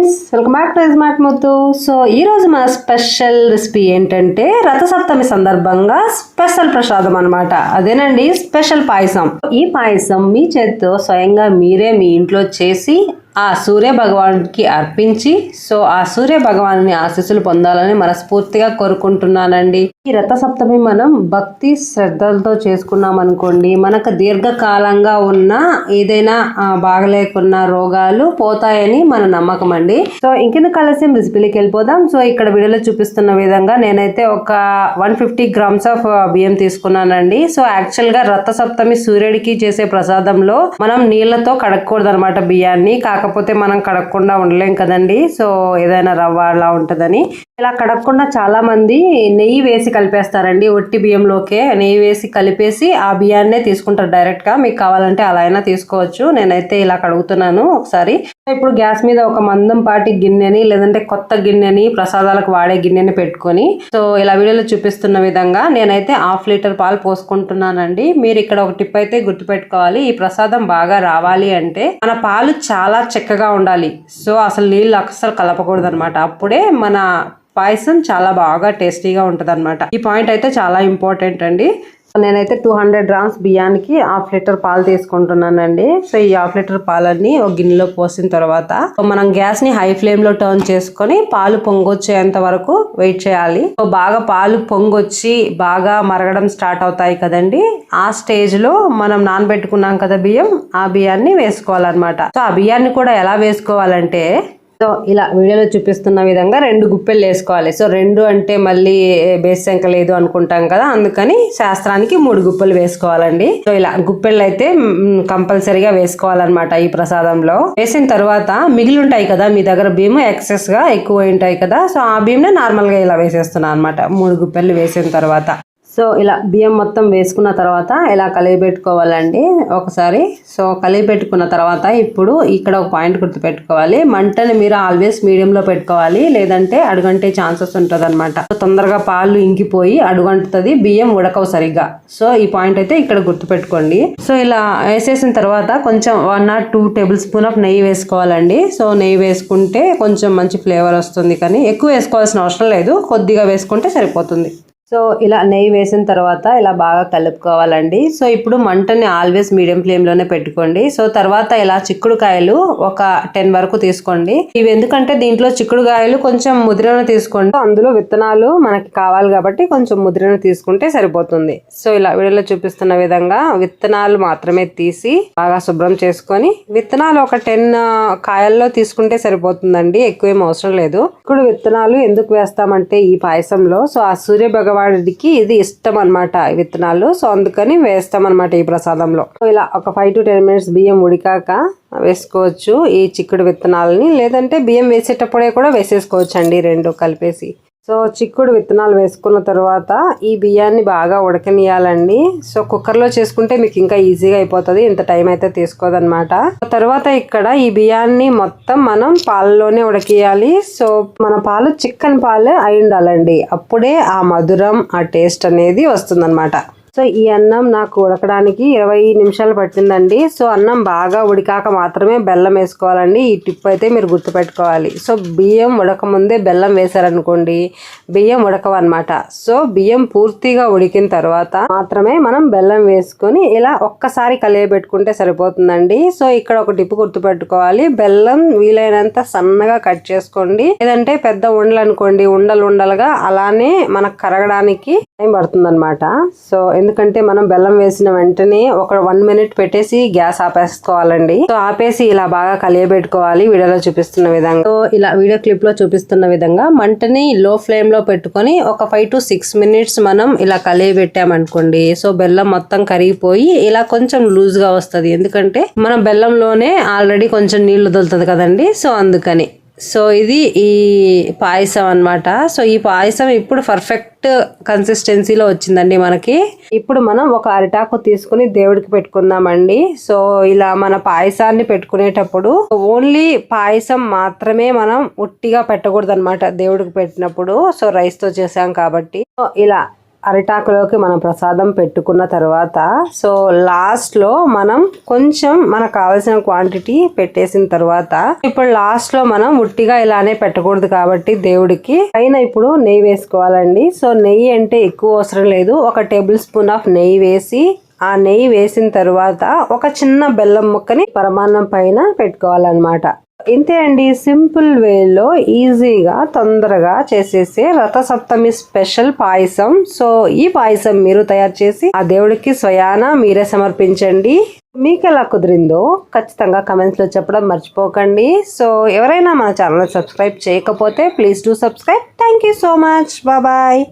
Friends welcome back to smart ముద్దు so ఈరోజు మా స్పెషల్ రెసిపీ ఏంటంటే రథసప్తమి సందర్భంగా స్పెషల్ ప్రసాదం అనమాట అదేనండి స్పెషల్ పాయసం. ఈ పాయసం మీ చేతితో స్వయంగా మీరే మీ ఇంట్లో చేసి ఆ సూర్య భగవాన్కి అర్పించి సో ఆ సూర్య భగవాన్ని ఆశీస్సులు పొందాలని మనస్ఫూర్తిగా కోరుకుంటున్నానండి. ఈ రథ సప్తమి మనం భక్తి శ్రద్ధలతో చేసుకున్నాం అనుకోండి మనకు దీర్ఘకాలంగా ఉన్న ఏదైనా బాగలేకున్న రోగాలు పోతాయని మన నమ్మకం అండి. సో ఇంకెందుకు ఆలస్యం? రెసిపీకి వెళ్ళిపోదాం. సో ఇక్కడ వీడియోలో చూపిస్తున్న విధంగా నేనైతే ఒక వన్ ఫిఫ్టీ గ్రామ్స్ ఆఫ్ బియ్యం తీసుకున్నానండి. సో యాక్చువల్గా రథసప్తమి సూర్యుడికి చేసే ప్రసాదంలో మనం నీళ్ళతో కడగకూడదు అనమాట బియ్యాన్ని. కాకపోతే మనం కడగకుండా ఉండలేం కదండి. సో ఏదైనా రవ్వ అలా ఉంటుందని. ఇలా కడగకుండా చాలా మంది నెయ్యి వేసి కలిపేస్తారండి ఒట్టి బియ్యంలోకే. నెయ్యి వేసి కలిపేసి ఆ బియ్యాన్నే తీసుకుంటారు డైరెక్ట్గా మీకు కావాలంటే అలా అయినా తీసుకోవచ్చు. నేనైతే ఇలా కడుగుతున్నాను ఒకసారి. ఇప్పుడు గ్యాస్ మీద ఒక మందం పాటి గిన్నెని లేదంటే కొత్త గిన్నెని ప్రసాదాలకు వాడే గిన్నెని పెట్టుకొని సో ఇలా వీడియోలో చూపిస్తున్న విధంగా నేనైతే హాఫ్ లీటర్ పాలు పోసుకుంటున్నానండి. మీరు ఇక్కడ ఒక టిప్ అయితే గుర్తుపెట్టుకోవాలి. ఈ ప్రసాదం బాగా రావాలి అంటే మన పాలు చాలా చక్కగా ఉండాలి. సో అసలు నీళ్ళు అస్సలు కలపకూడదు అప్పుడే మన పాయసం చాలా బాగా టేస్టీగా ఉంటుంది ఈ పాయింట్ అయితే చాలా ఇంపార్టెంట్ అండి. నేనైతే టూ హండ్రెడ్ గ్రామ్స్ బియ్యానికి హాఫ్ లీటర్ పాలు తీసుకుంటున్నానండి. సో ఈ హాఫ్ లీటర్ పాలన్నీ ఒక గిన్నెలో పోసిన తర్వాత మనం గ్యాస్ని హై ఫ్లేమ్లో టర్న్ చేసుకొని పాలు పొంగొచ్చేంత వరకు వెయిట్ చేయాలి. సో బాగా పాలు పొంగొచ్చి బాగా మరగడం స్టార్ట్ అవుతాయి కదండి. ఆ స్టేజ్లో మనం నానబెట్టుకున్నాం కదా బియ్యం ఆ బియ్యాన్ని వేసుకోవాలన్నమాట. సో ఆ బియ్యాన్ని కూడా ఎలా వేసుకోవాలంటే సో ఇలా వీడియోలో చూపిస్తున్న విధంగా రెండు గుప్పెలు వేసుకోవాలి. సో రెండు అంటే మళ్ళీ బేస్ శంక లేదు అనుకుంటాం కదా అందుకని శాస్త్రానికి మూడు గుప్పెలు వేసుకోవాలండి. సో ఇలా గుప్పెళ్ళు అయితే కంపల్సరీగా వేసుకోవాలన్నమాట ఈ ప్రసాదంలో. వేసిన తర్వాత మిగిలి ఉంటాయి కదా మీ దగ్గర బియ్యం ఎక్సెస్గా ఎక్కువ ఉంటాయి కదా సో ఆ భీమ్నే నార్మల్గా ఇలా వేసేస్తున్నాను అనమాట మూడు గుప్పెళ్ళు వేసిన తర్వాత. సో ఇలా బియ్యం మొత్తం వేసుకున్న తర్వాత ఇలా కలిగిపెట్టుకోవాలండి ఒకసారి సో కలిగిపెట్టుకున్న తర్వాత ఇప్పుడు ఇక్కడ ఒక పాయింట్ గుర్తుపెట్టుకోవాలి. మంటని మీరు ఆల్వేస్ మీడియంలో పెట్టుకోవాలి. లేదంటే అడుగంటే ఛాన్సెస్ ఉంటుంది అనమాట తొందరగా పాలు ఇంకిపోయి అడుగంటుతుంది బియ్యం ఉడకవు సరిగ్గా. సో ఈ పాయింట్ అయితే ఇక్కడ గుర్తుపెట్టుకోండి. సో ఇలా వేసేసిన తర్వాత కొంచెం one or two tablespoon of నెయ్యి వేసుకోవాలండి. సో నెయ్యి వేసుకుంటే కొంచెం మంచి ఫ్లేవర్ వస్తుంది. కానీ ఎక్కువ వేసుకోవాల్సిన అవసరం లేదు. కొద్దిగా వేసుకుంటే సరిపోతుంది. సో ఇలా నెయ్యి వేసిన తర్వాత ఇలా బాగా కలుపుకోవాలండి. సో ఇప్పుడు మంటని ఆల్వేస్ మీడియం ఫ్లేమ్లోనే పెట్టుకోండి. సో తర్వాత ఇలా చిక్కుడుకాయలు ఒక టెన్ వరకు తీసుకోండి. ఇవి ఎందుకంటే దీంట్లో చిక్కుడుకాయలు కొంచెం ముద్రను తీసుకోండి. అందులో విత్తనాలు మనకి కావాలి కాబట్టి కొంచెం ముద్రను తీసుకుంటే సరిపోతుంది. సో ఇలా వీడియోలో చూపిస్తున్న విధంగా విత్తనాలు మాత్రమే తీసి బాగా శుభ్రం చేసుకొని విత్తనాలు ఒక టెన్ కాయల్లో తీసుకుంటే సరిపోతుందండి. ఎక్కువ ఏం అవసరం లేదు. ఇప్పుడు విత్తనాలు ఎందుకు వేస్తామంటే ఈ పాయసంలో. సో ఆ సూర్య భగవాన్ వాడికి ఇది ఇష్టం అనమాట విత్తనాలు. సో అందుకని వేస్తాం ఈ ప్రసాదంలో. ఇలా ఒక ఫైవ్ టు టెన్ మినిట్స్ బియ్యం ఉడికాక వేసుకోవచ్చు ఈ చిక్కుడు విత్తనాలని. లేదంటే బియ్యం వేసేటప్పుడే కూడా వేసేసుకోవచ్చు అండి రెండు కలిపేసి. సో చిక్కుడు విత్తనాలు వేసుకున్న తర్వాత ఈ బియ్యాన్ని బాగా ఉడకనియాలండి. సో కుక్కర్లో చేసుకుంటే మీకు ఇంకా ఈజీగా అయిపోతుంది ఇంత టైం అయితే తీసుకోదనమాట తర్వాత ఇక్కడ ఈ బియ్యాన్ని మొత్తం మనం పాలలోనే ఉడకియాలి. సో మన పాలు చికెన్ పాలే అయి ఉండాలండి. అప్పుడే ఆ మధురం ఆ టేస్ట్ అనేది వస్తుందన్నమాట. సో ఈ అన్నం నాకు ఉడకడానికి ఇరవై నిమిషాలు పట్టిందండి. సో అన్నం బాగా ఉడికాక మాత్రమే బెల్లం వేసుకోవాలండి. ఈ టిప్ అయితే మీరు గుర్తుపెట్టుకోవాలి. సో బియ్యం ఉడకముందే బెల్లం వేశారనుకోండి బియ్యం ఉడకవన్నమాట. సో బియ్యం పూర్తిగా ఉడికిన తర్వాత మాత్రమే మనం బెల్లం వేసుకొని ఇలా ఒక్కసారి కలియబెట్టుకుంటే సరిపోతుందండి. సో ఇక్కడ ఒక టిప్ గుర్తుపెట్టుకోవాలి. బెల్లం వీలైనంత సన్నగా కట్ చేసుకోండి. లేదంటే పెద్ద ఉండలు అనుకోండి ఉండలు ఉండలుగా అలానే మనకు కరగడానికి టైం పడుతుంది సో ఎందుకంటే మనం బెల్లం వేసిన వెంటనే ఒక వన్ మినిట్ పెట్టేసి గ్యాస్ ఆపేసుకోవాలండి. సో ఆపేసి ఇలా బాగా కలియబెట్టుకోవాలి. వీడియోలో చూపిస్తున్న విధంగా. సో ఇలా వీడియో క్లిప్లో చూపిస్తున్న విధంగా మంటని లో ఫ్లేమ్లో పెట్టుకొని ఒక ఫైవ్ టు సిక్స్ మినిట్స్ మనం ఇలా కలియబెట్టామనుకోండి సో బెల్లం మొత్తం కరిగిపోయి ఇలా కొంచెం లూజ్గా వస్తుంది. ఎందుకంటే మనం బెల్లంలోనే ఆల్రెడీ కొంచెం నీళ్ళు వదులుతుంది కదండి. సో అందుకని. సో ఇది ఈ పాయసం అన్నమాట. సో ఈ పాయసం ఇప్పుడు పర్ఫెక్ట్ కన్సిస్టెన్సీలో వచ్చిందండి మనకి. ఇప్పుడు మనం ఒక అరిటాకు తీసుకుని దేవుడికి పెట్టుకుందామండి. సో ఇలా మన పాయసాన్ని పెట్టుకునేటప్పుడు ఓన్లీ పాయసం మాత్రమే మనం ఉట్టిగా పెట్టకూడదు అనమాట దేవుడికి పెట్టినప్పుడు. సో రైస్తో చేసాం కాబట్టి. ఇలా అరిటాకులోకి మనం ప్రసాదం పెట్టుకున్న తర్వాత సో లాస్ట్లో మనం కొంచెం మనకు కావాల్సిన క్వాంటిటీ పెట్టేసిన తర్వాత ఇప్పుడు లాస్ట్లో మనం ఉట్టిగా ఇలానే పెట్టకూడదు కాబట్టి దేవుడికి పైన ఇప్పుడు నెయ్యి వేసుకోవాలండి. సో నెయ్యి అంటే ఎక్కువ అవసరం లేదు. ఒక టేబుల్ స్పూన్ ఆఫ్ నెయ్యి వేసి ఆ నెయ్యి వేసిన తర్వాత ఒక చిన్న బెల్లం ముక్కని పరమాన్నం పైన పెట్టుకోవాలన్నమాట. ఇంతే అండి సింపుల్ వేలో ఈజీగా తొందరగా చేసేసే రథసప్తమి స్పెషల్ పాయసం. సో ఈ పాయసం మీరు తయారు చేసి ఆ దేవుడికి స్వయాన మీరే సమర్పించండి. మీకు ఎలా కుదిరిందో ఖచ్చితంగా కమెంట్స్లో చెప్పడం మర్చిపోకండి. సో ఎవరైనా మన ఛానల్ సబ్స్క్రైబ్ చేయకపోతే please do subscribe. Thank you so much. Bye.